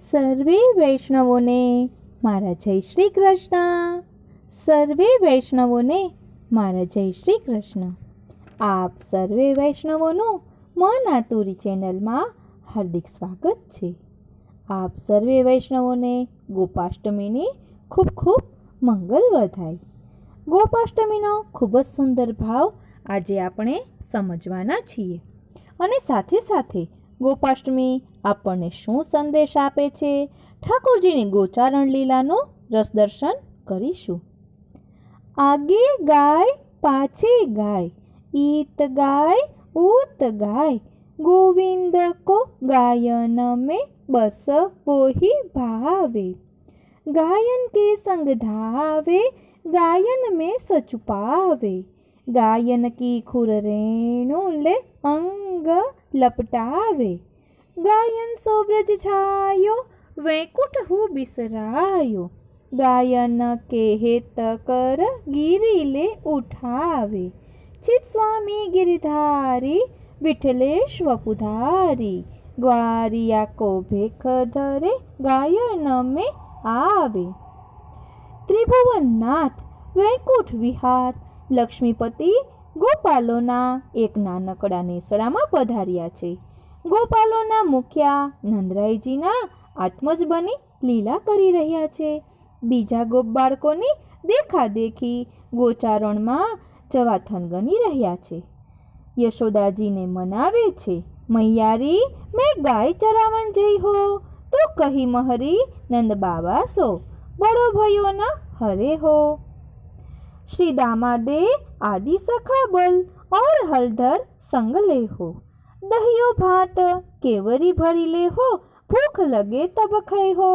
સર્વે વૈષ્ણવોને મારા જય શ્રી કૃષ્ણ. સર્વે વૈષ્ણવોને મારા જય શ્રી કૃષ્ણ. આપ સર્વે વૈષ્ણવોનું મન આતુરી ચેનલમાં હાર્દિક સ્વાગત છે. આપ સર્વે વૈષ્ણવોને ગોપાષ્ટમીની ખૂબ ખૂબ મંગલ વધાય. ગોપાષ્ટમીનો ખૂબ જ સુંદર ભાવ આજે આપણે સમજવાના છીએ. અને સાથે સાથે ગોપાષ્ટમી આપણને શું સંદેશ આપે છે? ઠાકોરજીની ગોચારણ લીલાનું રસદર્શન કરીશું. આગે ગાય, પાછે ગાય, ઈત ગાય ઉત ગાય, ગોવિંદ કો ગાયન મેં બસ બોહી ભાવે. ગાયન કે સંગ ધાવે, ગાયન મેં સચુપાવે. ગાયન કી ખુર રેણુ લે અંગ લપટાવે. ગાયન સોબ્રજ છાયો, વૈકુંઠ હું બિસરાયો. ગાયન કહેત કર ગીરી લે ઉઠાવે. ચિત સ્વામી ગિરિધારી વિઠલેશ વપુધારી. ગ્વારિયા કો ભેખ ધરે ગાયન મે આવે. ત્રિભુવનનાથ, વૈકુંઠ વિહાર. લક્ષ્મીપતિ ગોપાલોના એક નાનકડા નેસડામાં પધાર્યા છે. ગોપાલોના મુખ્યા નંદરાયજીના આત્મજ બની લીલા કરી રહ્યા છે. બીજા ગોપ બાળકોની દેખાદેખી ગોચારણમાં જવા થનગની રહ્યા છે. યશોદાજીને મનાવે છે, મૈયારી, મેં ગાય ચરાવન જઈ હો, તો કહી મહરી નંદ બાબા સો. બડો ભયો ન હરે હો. શ્રી દામાદે આદि सखा बल और हलधर संग ले हो दहियो भात केवरी भरी ले हो भूख लगे तब खाई हो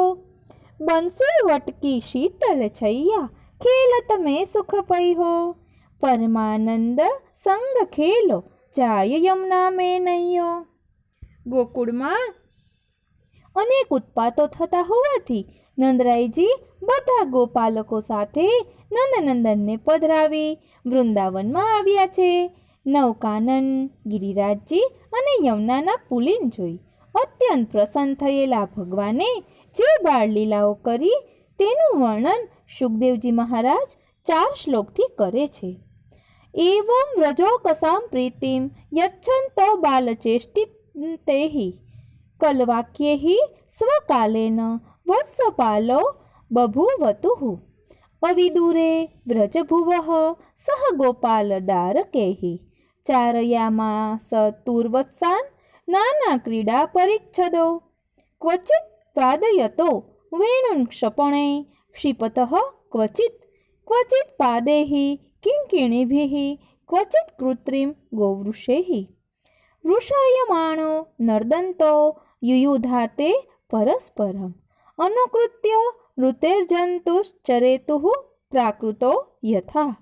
बंसी वटकी शीतल छैया खेलत में सुख पई हो પરમાનંદ સંગ ખેલો જાય યમુના મેં નૈયો ગોકુળમાં અનેક ઉત્પાતો થતા હોવાથી નંદરાયજી બધા ગોપાલકો સાથે નંદનંદનને પધરાવી વૃંદાવનમાં આવ્યા છે. નૌકાનન ગિરિરાજજી અને યમુનાના પુલિન જોઈ અત્યંત પ્રસન્ન થયેલા ભગવાને જે બાળ લીલાઓ કરી તેનું વર્ણન સુખદેવજી મહારાજ ચાર શ્લોકથી કરે છે. એવમ વ્રજોકસામ પ્રીતિમ યચ્છંત બાલચેષ્ટિત તેહી કલવાક્યેહી સ્વકાલેન વત્સપાલો બભૂવતુઃ અવિદુરે વ્રજભુવઃ સહ ગોપાલદારકૈઃ ચારયામાસ તુર્વત્સાન નાના ક્રીડા પરિચ્છદો. ક્વચિત વાદયતો વેણું ક્ષપણે ક્ષિપતઃ ક્વચિત. ક્વચિત પાदैः કિંકિણીભિः ક્વચિત કૃત્રિમ ગોવૃષૈः વૃષાયમાણો નર્દંતો યુયુધાતે પરસ્પરમ. અનુકૃત્ય ઋતેર્જંતુશ્ચરેતુઃ પ્રાકૃતો યથા.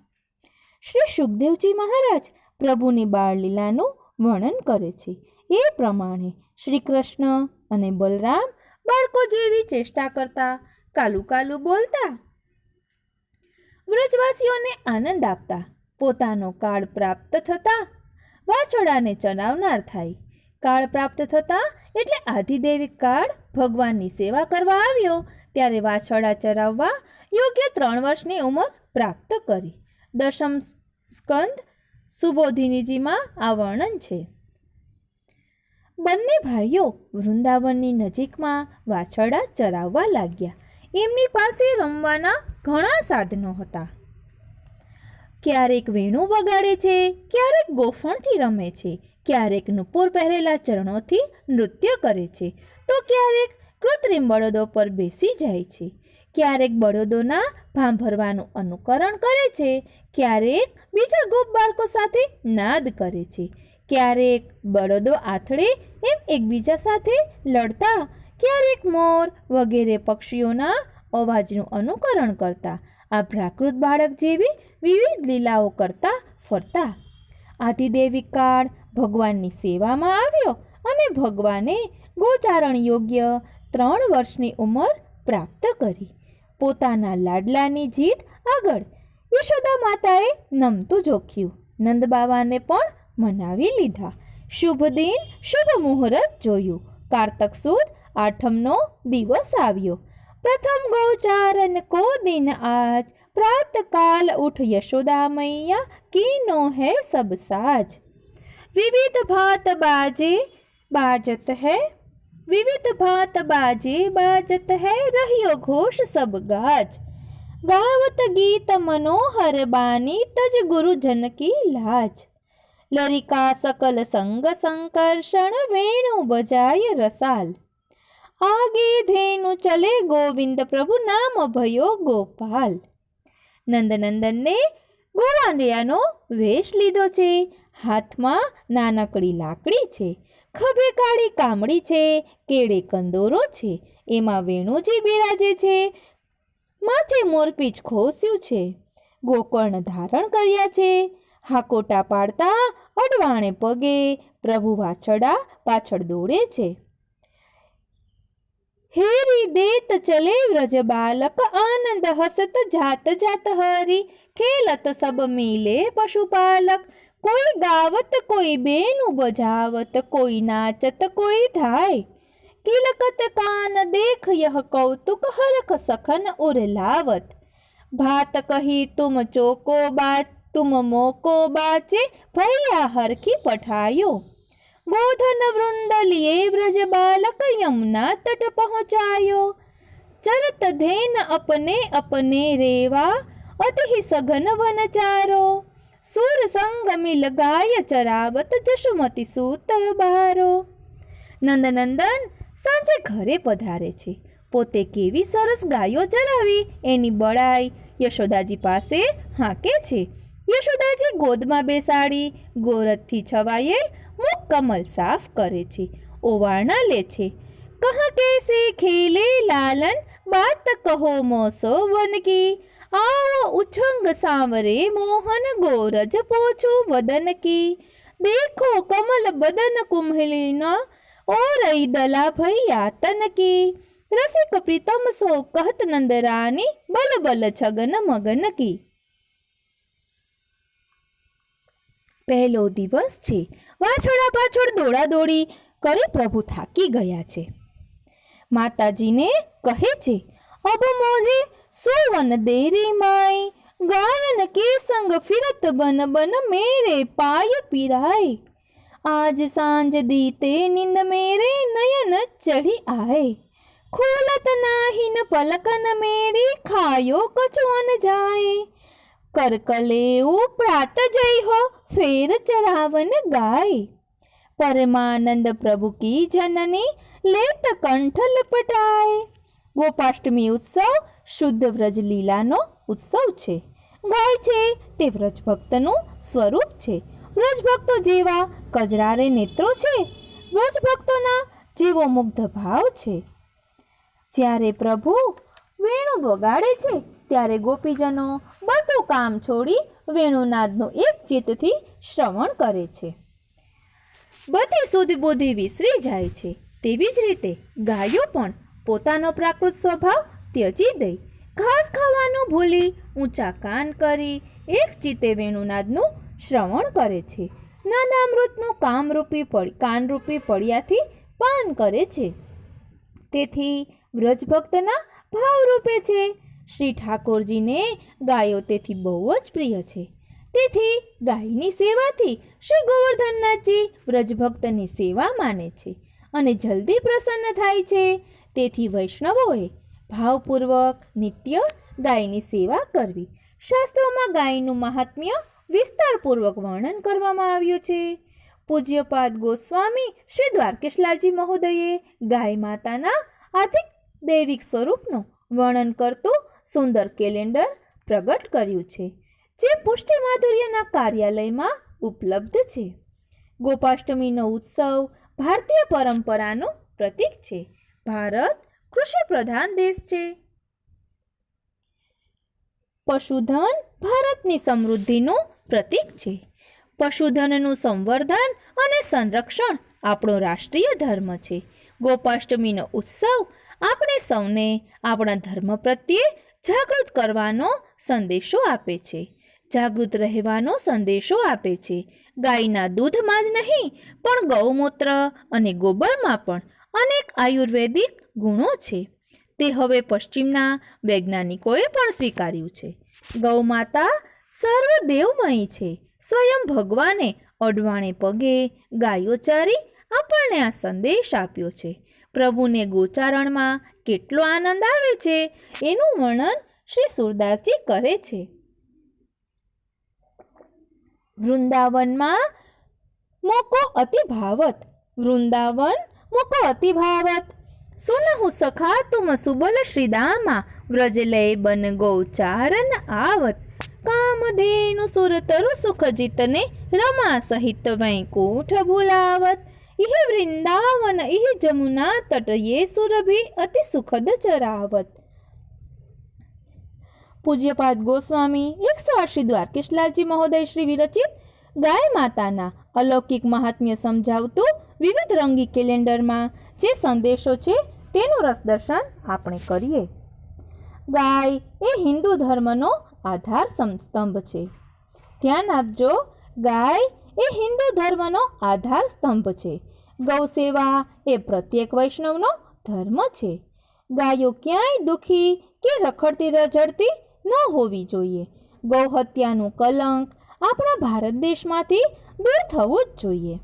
શ્રી સુખદેવજી મહારાજ પ્રભુની બાળલીલાનું વર્ણન કરે છે. એ પ્રમાણે શ્રી કૃષ્ણ અને બલરામ બાળકો જેવી ચેષ્ટા કરતા કાલુ કાલુ બોલતા. વ્રજવાસીઓને આનંદ આપતા, પોતાનો કાળ પ્રાપ્ત થતા વાછડાને ચલાવનાર થાય. કાળ પ્રાપ્ત થતા એટલે આધિદેવિક કાળ ભગવાનની સેવા કરવા આવ્યો. ત્યારે વાછડા ચરાવવા યોગ્ય ત્રણ વર્ષની ઉંમર પ્રાપ્ત કરી. દશમ સ્કંદ સુબોધિનીજીમાં આ વર્ણન છે. બંને ભાઈઓ વૃંદાવનની નજીકમાં વાછરડા ચરાવવા લાગ્યા. એમની પાસે રમવાના ઘણા સાધનો હતા. ક્યારેક વેણું વગાડે છે, ક્યારેક ગોફણથી રમે છે. ક્યારેક નુપુર પહેરેલા ચરણોથી નૃત્ય કરે છે, તો ક્યારેક કૃત્રિમ બળદો પર બેસી જાય છે. ક્યારેક બળદોના ભાંભરવાનું અનુકરણ કરે છે, ક્યારેક બીજા ગોપ બાળકો સાથે નાદ કરે છે. ક્યારેક બળદો આથડે એમ એકબીજા સાથે લડતા, ક્યારેક મોર વગેરે પક્ષીઓના અવાજનું અનુકરણ કરતા, આ પ્રાકૃત બાળક જેવી વિવિધ લીલાઓ કરતા ફરતા. આદિદેવી કાળ ભગવાનની સેવામાં આવ્યો અને ભગવાને ગોચારણ યોગ્ય ત્રણ વર્ષની ઉંમર પ્રાપ્ત કરી. પોતાના લાડલાની જીત આગળ યશોદા માતાએ નમતું જોખ્યું. નંદબાવાને પણ મનાવી લીધા. શુભ દિન, શુભ મુહૂર્ત જોયું. કારતક સુદ આઠમનો દિવસ આવ્યો. પ્રથમ ગૌચારણ કો દિન આજ? પ્રાતકાલ ઉઠ યશોદા મૈયા, કી નો હે સબ સાજ? વિવિધ ભાત બાજે બાજત હૈ, વિવિધ ભાત બાજે બાજત હૈ, રહ્યો ઘોષ સબ ગાજ. ગાવત ગીત મનોહર બાની તજ ગુરુ જન કી લાજ. લરિકા સકલ સંગ સંકર્ષણ વેણુ બજાય રસાલ. આગે ધેનુ ચલે ગોવિંદ પ્રભુ નામ ભયો ગોપાલ. નંદનંદનને ગોવાંડિયાનો વેશ લીધો છે. હાથમાં નાનકડી લાકડી છે, ખભે કાળી કામડી છે, કેળે કંદોરો છે, એમાં વેણુજી બિરાજે છે, માથે મોરપીચ ખોસ્યું છે, ગોકર્ણ ધારણ કર્યા છે, હાકોટા પાડતા અડવાણે પગે પ્રભુ વાછડા પાછળ દોડે છે. હેરી દેત ચલે વ્રજ બાલક, આનંદ હસત જાત જાત હરી, ખેલત સબ મિલે પશુપાલક कोई गावत कोई बेनु बजावत कोई नाचत कोई धाय किलकत कान देख यह कौतुक हरख सखन उर लावत भात कही तुम चोको बात तुम मोको बाचे भैया हरखी पठायो गोधन वृंद लिए ब्रज बालक यमुना तट पहुँचायो चरत धेन अपने अपने रेवा अति सघन वन સુર સંગમી લગાય ચરાવત જશુમતી સૂત બારો. નંદનંદન સાંજે ઘરે પધારે છે. પોતે કેવી સરસ ગાયો ચરાવી એની બળાઈ યશોદાજી પાસે હાંકે છે. યશોદાજી ગોદમાં બેસાડી ગોરથથી છવાયેલ મુખ કમલ સાફ કરે છે. ઓવારણા લે છે. કહા કેસે ખેલે લાલન? બાત કહો મોસો વનગી આવો ઉછંગ સાંવરે મોહન ગોરજ પોછું વદન કી દેખો કમલ બદન કુંભલીના ઓરઈ દલા ભૈયા તન કી રસિક પ્રીતમ સો કહત નંદરાની બલ બલ છગન મગન કી પહેલો દિવસ છે વાછોડા પાછળ દોડા દોડી કરી પ્રભુ થાકી ગયા છે માતાજીને કહે છે અબ મોજે સુવન દેરી માય ગાયન કે સંગ ફિરત બન બન મેરે પાય પીરાય આજ સાંજ દીતે નિંદ મેરે નયન ચઢી આય ખોલત નાહીન પલકન મેરી ખાયો કચુઅન જાય કરકલે પ્રાત જઈ હો ફેર ચરાવન ગાય પરમાનંદ પ્રભુ કી જનની લેત કંઠ લપટાય ગોપાષ્ટમી ઉત્સવ શુદ્ધ વ્રજ લીલાનો ઉત્સવ છે. ગાય છે તે વ્રજ ભક્તનું સ્વરૂપ છે. વ્રજ ભક્તો જેવા કજરારે નેત્રો છે. વ્રજ ભક્તોના જેવો મુગ્ધ ભાવ છે. જ્યારે પ્રભુ વેણુ વગાડે છે, ત્યારે ગોપીજનો બધું કામ છોડી વેણુનાદનું એક ચિત્તથી શ્રવણ કરે છે. બધી શુદ્ધ બુદ્ધિ વિસરી જાય છે. તેવી જ રીતે ગાયો પણ પોતાનો પ્રાકૃત સ્વભાવ ત્યજી દઈ ઘાસ ખાવાનું ભૂલી ઊંચા કાન કરી એક ચિત્તે વેણુનાદનું શ્રવણ કરે છે. નાદામૃતનું કામરૂપી પડ કાનરૂપી પડિયાથી પાન કરે છે. તેથી વ્રજભક્તના ભાવરૂપે છે. શ્રી ઠાકોરજીને ગાયો તેથી બહુ જ પ્રિય છે. તેથી ગાયની સેવાથી શ્રી ગોવર્ધનનાથજી વ્રજભક્તની સેવા માને છે અને જલ્દી પ્રસન્ન થાય છે. તેથી વૈષ્ણવોએ ભાવપૂર્વક નિત્ય ગાયની સેવા કરવી. શાસ્ત્રોમાં ગાયનું મહાત્મ્ય વિસ્તારપૂર્વક વર્ણન કરવામાં આવ્યું છે. પૂજ્યપાદ ગોસ્વામી શ્રી દ્વારકેશલાલજી મહોદયે ગાય માતાના આધિક દૈવિક સ્વરૂપનું વર્ણન કરતું સુંદર કેલેન્ડર પ્રગટ કર્યું છે, જે પુષ્ટિ માધુર્યના કાર્યાલયમાં ઉપલબ્ધ છે. ગોપાષ્ટમીનો ઉત્સવ ભારતીય પરંપરાનું પ્રતીક છે. ભારત કૃષિ પ્રધાન દેશ છે. પશુધન ભારતની સમૃદ્ધિનું પ્રતીક છે. પશુધનનું સંવર્ધન અને સંરક્ષણ આપણો રાષ્ટ્રીય ધર્મ છે. ગોપાષ્ટમીનો ઉત્સવ આપણે સૌને આપણા ધર્મ પ્રત્યે જાગૃત કરવાનો સંદેશો આપે છે. જાગૃત રહેવાનો સંદેશો આપે છે. ગાયના દૂધમાં જ નહીં, પણ ગૌમૂત્ર અને ગોબરમાં પણ અનેક આયુર્વેદિક ગુણો છે. તે હવે પશ્ચિમના વૈજ્ઞાનિકોએ પણ સ્વીકાર્યું છે. ગૌમાતા સર્વદેવમય છે. સ્વયં ભગવાને અડવાણે પગે ગાયો ચારી આપણને આ સંદેશ આપ્યો છે. પ્રભુને ગોચારણમાં કેટલો આનંદ આવે છે એનું વર્ણન શ્રી સુરદાસજી કરે છે. વૃંદાવનમાં મોકો અતિ ભાવત વૃંદાવન મોકો અતિ ભાવત સુનહુ સખા તુમ સુબલ શ્રીદામા. વ્રજલય બન ગૌચારન આવત. કામધેનુ સુરતરુ સુખ જીતને રમા સહિત વૈકુંઠ ભૂલાવત. ઇહ વૃંદાવન, ઇહ જમુના તટ, યે સુરભી અતિ સુખદ ચરાવત. પૂજ્યપાદ ગોસ્વામી, એકસો આઠ શ્રી દ્વારકેશલાલજી મહોદય શ્રી વિરચિત. ગાય માતાના અલૌકિક મહાત્મ્ય સમજાવતું વિવિધ રંગી કેલેન્ડરમાં જે સંદેશો છે તેનું રસદર્શન આપણે કરીએ. ગાય એ હિન્દુ ધર્મનો આધાર સ્તંભ છે. ધ્યાન આપજો, ગાય એ હિન્દુ ધર્મનો આધાર સ્તંભ છે. ગૌ સેવા એ પ્રત્યેક વૈષ્ણવનો ધર્મ છે. ગાયો ક્યાંય દુઃખી કે રખડતી રઝળતી ન હોવી જોઈએ. ગૌ હત્યાનું કલંક આપણા ભારત દેશમાંથી દૂર થવું જ જોઈએ.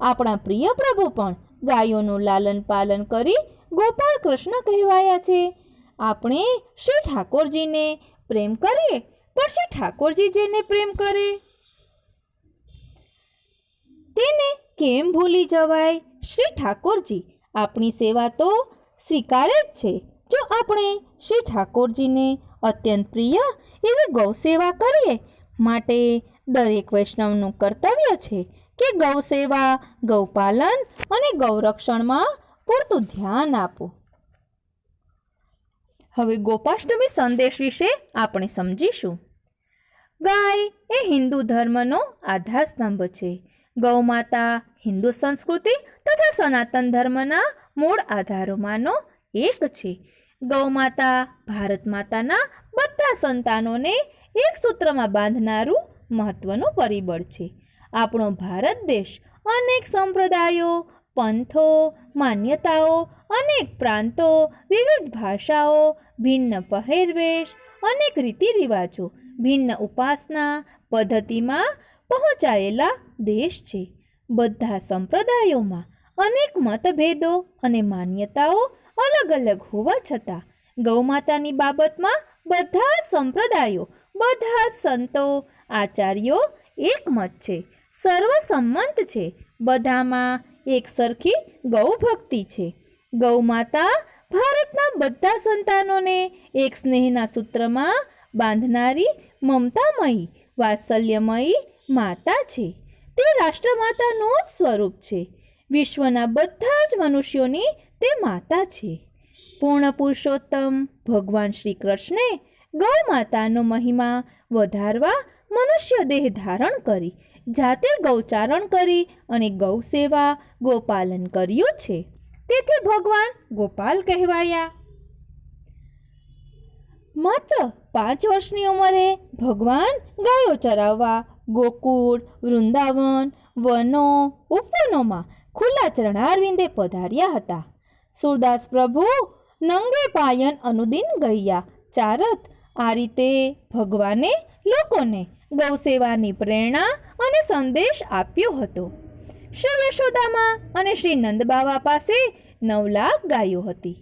આપણા પ્રિય પ્રભુ પણ ગાયોનું લાલન પાલન કરી ગોપાલ કૃષ્ણ કહેવાયા છે. આપણે શ્રી ઠાકોરજીને પ્રેમ કરીએ, પણ શ્રી ઠાકોરજી જેને પ્રેમ કરે? તેને કેમ ભૂલી જવાય? શ્રી ઠાકોરજી આપણી સેવા તો સ્વીકારે જ છે. જો આપણે શ્રી ઠાકોરજીને અત્યંત પ્રિય એવી ગૌ સેવા કરીએ, માટે દરેક વૈષ્ણવનું કર્તવ્ય છે કે ગૌ સેવા ગૌપાલન અને ગૌરક્ષણમાં પૂરતું ધ્યાન આપો હવે ગોપાષ્ટમી સંદેશ વિશે આપણે સમજીશું. ગાય એ હિન્દુ ધર્મનો આધાર સ્તંભ છે ગૌમાતા હિન્દુ સંસ્કૃતિ તથા સનાતન ધર્મના મૂળ આધારોમાંનો એક છે. ગૌમાતા ભારત માતાના બધા સંતાનોને એક સૂત્રમાં બાંધનારું મહત્વનું પરિબળ છે. આપણો ભારત દેશ અનેક સંપ્રદાયો, પંથો, માન્યતાઓ, અનેક પ્રાંતો, વિવિધ ભાષાઓ, ભિન્ન પહેરવેશ, અનેક રીતિ રિવાજો ભિન્ન ઉપાસના, પદ્ધતિમાં પહોંચાયેલા દેશ છે. બધા સંપ્રદાયોમાં અનેક મતભેદો અને માન્યતાઓ અલગ અલગ હોવા છતાં, ગૌમાતાની બાબતમાં બધા સંપ્રદાયો, બધા જ સંતો આચાર્યો એકમત છે. સર્વસંમત છે. બધામાં એક સરખી ગૌભક્તિ છે. ગૌમાતા ભારતના બધા સંતાનોને એક સ્નેહના સૂત્રમાં બાંધનારી મમતામયી, વાત્સલ્યમયી માતા છે. તે રાષ્ટ્રમાતાનું જ સ્વરૂપ છે. વિશ્વના બધા જ મનુષ્યોની તે માતા છે. પૂર્ણ પુરુષોત્તમ ભગવાન શ્રી કૃષ્ણે ગૌ માતાનો મહિમા વધારવા મનુષ્ય દેહ ધારણ કરી, જાતે ગૌચારણ કરી અને ગૌ સેવા ગોપાલન કર્યું છે. તેથી ભગવાન ગોપાલ કહેવાયા. માત્ર પાંચ વર્ષની ઉંમરે ભગવાન ગાયો ચરાવવા, ગોકુળ, વૃંદાવન, વનો, ઉપવનોમાં ખુલ્લા ચરણારવિંદે પધાર્યા હતા. સુરદાસ પ્રભુ નંગે પાયન અનુદિન ગયા, ચારત આ રીતે ભગવાને લોકોને ગૌ સેવાની પ્રેરણા અને સંદેશ આપ્યો હતો. શ્રી યશોદામાં અને શ્રી નંદબાવા પાસે નવ લાખ ગાયો હતી.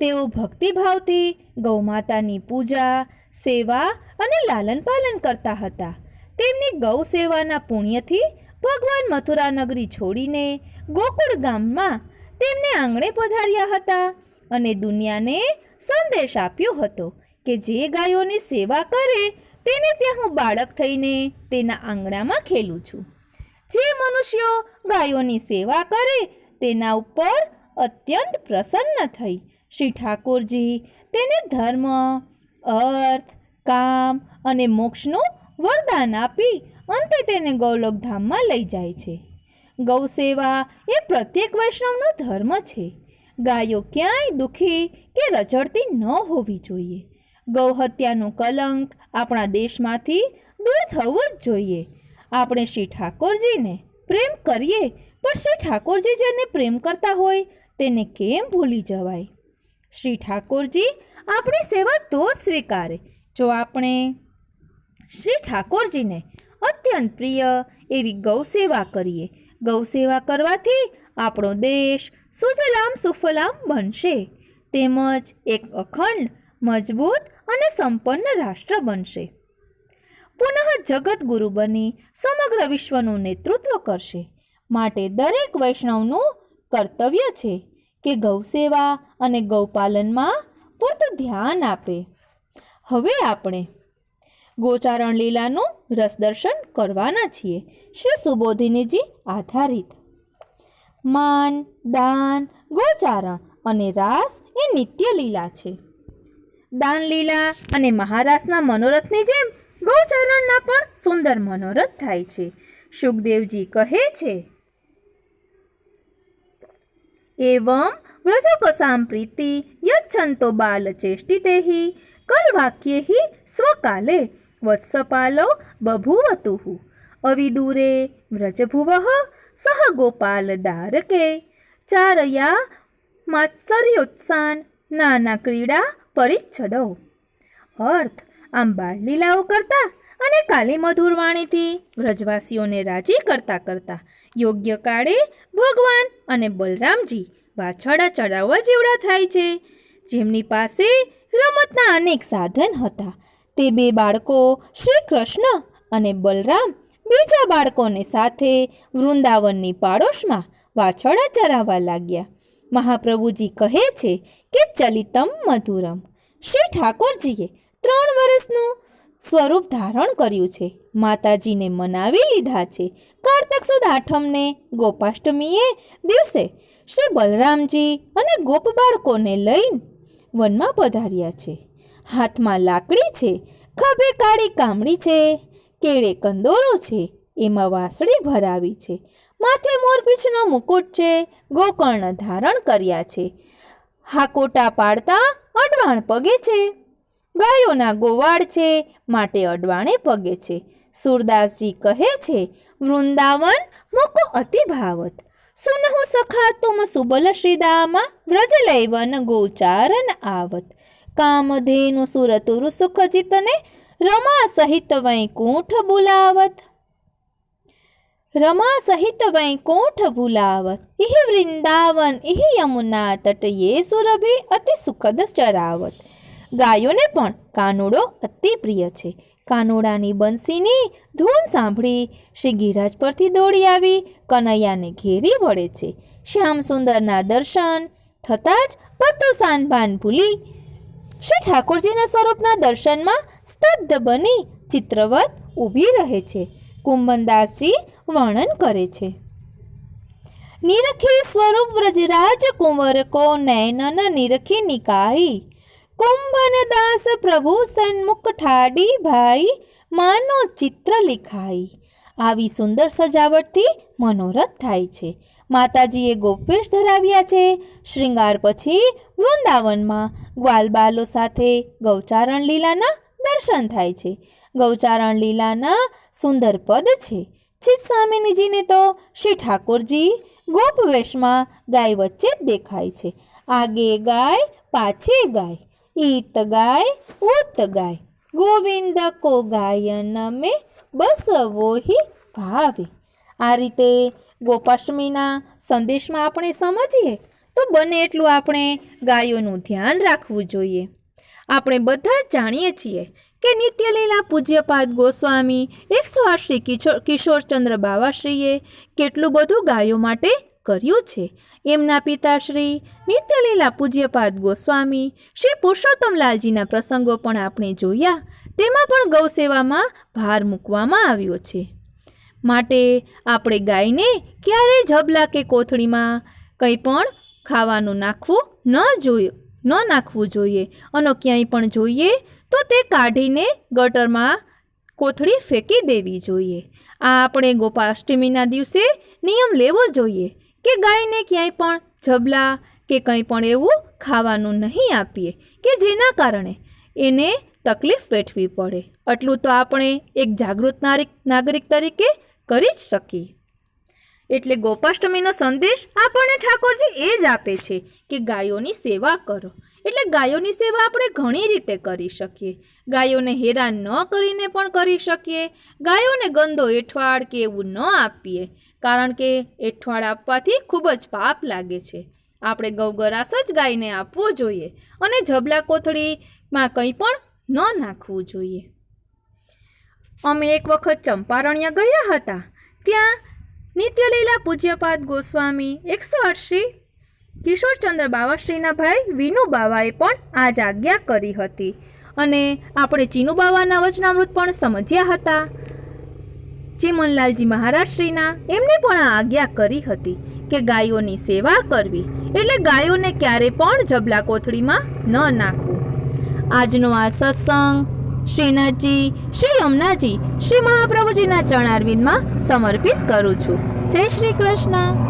તેઓ ભક્તિભાવથી ગૌમાતાની પૂજા, સેવા અને લાલન પાલન કરતા હતા. તેમની ગૌ સેવાના પુણ્યથી ભગવાન મથુરા નગરી છોડીને ગોકુળ ગામમાં તેમને આંગણે પધાર્યા હતા અને દુનિયાને સંદેશ આપ્યો હતો કે જે ગાયોની સેવા કરે તેને ત્યાં હું બાળક થઈને તેના આંગણામાં ખેલું છું. જે મનુષ્યો ગાયોની સેવા કરે તેના ઉપર અત્યંત પ્રસન્ન થઈ. શ્રી ઠાકોરજી તેને ધર્મ, અર્થ, કામ અને મોક્ષનું વરદાન આપી અંતે તેને ગૌલોકધામમાં લઈ જાય છે. ગૌ સેવા એ પ્રત્યેક વૈષ્ણવનો ધર્મ છે. ગાયો ક્યાંય દુઃખી કે રજડતી ન હોવી જોઈએ. ગૌ હત્યાનું કલંક આપણા દેશમાંથી દૂર થવું જ જોઈએ. આપણે શ્રી ઠાકોરજીને પ્રેમ કરીએ, પણ શ્રી ઠાકોરજી જેને પ્રેમ કરતા હોય તેને કેમ ભૂલી જવાય? શ્રી ઠાકોરજી આપણી સેવા તો સ્વીકારે. જો આપણે શ્રી ઠાકોરજીને અત્યંત પ્રિય એવી ગૌ સેવા કરીએ ગૌ સેવા કરવાથી આપણો દેશ સુજલામ સુફલામ બનશે. તેમજ એક અખંડ, મજબૂત અને સંપન્ન રાષ્ટ્ર બનશે. પુનઃ જગતગુરુ બની સમગ્ર વિશ્વનું નેતૃત્વ કરશે. માટે દરેક વૈષ્ણવનું કર્તવ્ય છે કે ગૌસેવા અને ગૌપાલનમાં પૂરતું ધ્યાન આપે. હવે આપણે ગોચારણ લીલાનું રસદર્શન કરવાના છીએ. શ્રી સુબોધિનીજી આધારિત. માન, દાન, ગોચારણ અને રાસ એ નિત્ય લીલા છે. દાન લીલા અને મહારાસના મનોરથની જેમ ગૌચરણના પણ સુંદર મનોરથ થાય છે. સુખદેવજી કહે છે, એવમ વ્રજોકસામ પ્રીતિ યચ્છંતો બાલચેષ્ટિતેહિ કલ્વાક્યેહિ સ્વકાલે વત્સપાલો બભુવતુ, અવિદૂરે વ્રજભુવઃ સહ ગોપાલદારકે ચારયા માત્સર્યોત્સાન, નાના ક્રીડા પરિચ્છદો. અર્થ આમ બાળલીલાઓ કરતા અને કાલી મધુર વાણીથી વ્રજવાસીઓને રાજી કરતા કરતા યોગ્ય કાળે ભગવાન અને બલરામજી વાછડા ચડાવવા જેવડા થાય છે. જેમની પાસે રમતના અનેક સાધન હતા. તે બે બાળકો શ્રી કૃષ્ણ અને બલરામ બીજા બાળકોને સાથે વૃંદાવનની પાડોશમાં વાછડા ચરાવવા લાગ્યા. મહાપ્રભુજી કહે છે કે ચલિતમ મધુરમ. શ્રી ઠાકોરજીએ ત્રણ વર્ષનું સ્વરૂપ ધારણ કર્યું છે. માતાજીને મનાવી લીધા છે. કારતક સુદ આઠમને ગોપાષ્ટમીએ દિવસે શ્રી બલરામજી અને ગોપ બાળકોને લઈને વનમાં પધાર્યા છે. હાથમાં લાકડી છે, ખભે કાળી કામડી છે, કેળે કંદોરો છે, એમાં વાંસળી ભરાવી છે. માથે મોરપીછનો મુકુટ છે, ગોકર્ણ ધારણ કર્યા છે. હાકોટા પાડતા અડવાણ પગે છે. ગાયોના ગોવાળ છે, માટે અડવાણે પગે છે. સુરદાસજી કહે છે, વૃંદાવન મુકો અતિ ભાવત સુનહુ સખા તુમ સુબલ શ્રીદામાં વ્રજલૈવન ગોચારન આવત. કામધેનુ સુરતુરુ સુખ ચિતને રમા સહિત વૈકુંઠ બુલાવત. રમા સહિત વૈકુંઠ ભૂલાવત ઇહ વૃંદાવન ઇહ યમુના તટ યે સુરભિ અતિ સુખદ ચરાવત ગાયોને પણ કાનુડો અતિ પ્રિય છે કાનુડાની બંસીની ધૂન સાંભળી શ્રી ગિરાજ પરથી દોડી આવી, કનૈયાને ઘેરી વળે છે। શ્યામ સુંદરના દર્શન થતાં જ બધું સાનભાન ભૂલી શ્રી ઠાકોરજીના સ્વરૂપના દર્શનમાં સ્તબ્ધ બની ચિત્રવત ઊભી રહે છે। કુંભનદાસજી વર્ણન કરે છે. નિરખી સ્વરૂપ વ્રજરાજ કુંવર કો નૈનન નિરખી નિકાઈ કુંભન દાસ પ્રભુ સન્મુખ ઠાડી ભાઈ, માનો ચિત્ર લિખાઈ. આવી સુંદર સજાવટથી મનોરથ થાય છે. માતાજીએ ગોપવેશ ધરાવ્યા છે. શ્રૃંગાર પછી વૃંદાવનમાં ગ્વાલબાલો સાથે ગૌચારણ લીલાના દર્શન થાય છે. ગૌચારણ લીલાના સુંદર પદ છે. છીત સ્વામિનીજીને તો શ્રી ઠાકોરજી ગોપવેશમાં ગાય વચ્ચે જ દેખાય છે. આગે ગાય, પાછે ગાય, ઈત ગાય, ઉત ગાય, ગોવિંદ કો ગાયન મેં બસ વોહી ભાવે. આ રીતે ગોપાષ્ટમીના સંદેશમાં આપણે સમજીએ, તો બને એટલું આપણે ગાયોનું ધ્યાન રાખવું જોઈએ. આપણે બધા જાણીએ છીએ કે નિત્યલીલા પૂજ્યપાદ ગોસ્વામી એકસો આઠ શ્રી કિશોર કિશોરચંદ્ર બાવાશ્રીએ કેટલું બધું ગાયો માટે કર્યું છે. એમના પિતાશ્રી નિત્યલીલા પૂજ્યપાદ ગોસ્વામી, શ્રી પુરુષોત્તમલાલજીના પ્રસંગો પણ આપણે જોયા. તેમાં પણ ગૌસેવામાં ભાર મૂકવામાં આવ્યો છે. માટે આપણે ગાયને ક્યારેય ઝબલા કે કોથળીમાં કંઈ પણ ખાવાનું નાખવું ન જોયું ન નાખવું જોઈએ. અને ક્યાંય પણ જોઈએ તો તે કાઢીને ગટરમાં કોથળી ફેંકી દેવી જોઈએ. આ આપણે ગોપાષ્ટમીના દિવસે નિયમ લેવો જોઈએ કે ગાયને ક્યાંય પણ જબલા કે કંઈ પણ એવું ખાવાનું નહીં આપીએ કે જેના કારણે એને તકલીફ વેઠવી પડે. આટલું તો આપણે એક જાગૃત નાગરિક તરીકે કરી જ શકીએ. એટલે ગોપાષ્ટમીનો સંદેશ આપણને ઠાકોરજી એ જ આપે છે કે ગાયોની સેવા કરો. એટલે ગાયોની સેવા આપણે ઘણી રીતે કરી શકીએ. ગાયોને હેરાન ન કરીને પણ કરી શકીએ. ગાયોને ગંદો એઠવાડ કે એવું ન આપીએ, કારણ કે એઠવાડ આપવાથી ખૂબ જ પાપ લાગે છે. આપણે ગૌગરાસ જ ગાયને આપવો જોઈએ અને જબલા કોથળીમાં કંઈ પણ ન નાખવું જોઈએ. અમે એક વખત ચંપારણ્ય ગયા હતા. ત્યાં નિત્યલીલા પૂજ્યપાદ ગોસ્વામી એકસો શ્રી કિશોરચંદ્ર બાવાશ્રીના ભાઈ વિનુ બાવાએ પણ આ જ આજ્ઞા કરી હતી. અને આપણે ચીનુ બાવાના વચનામૃત પણ સમજ્યા હતા. ચીમનલાલજી મહારાજશ્રીના એમને પણ આજ્ઞા કરી હતી કે ગાયોની સેવા કરવી એટલે ગાયોને ક્યારે પણ જબલા કોથળીમાં ન નાખવું. આજનો આ સત્સંગ શ્રીનાથજી, શ્રી અમનાજી શ્રી મહાપ્રભુજીના ચણાર્વિંદમાં સમર્પિત કરું છું. જય શ્રી કૃષ્ણ.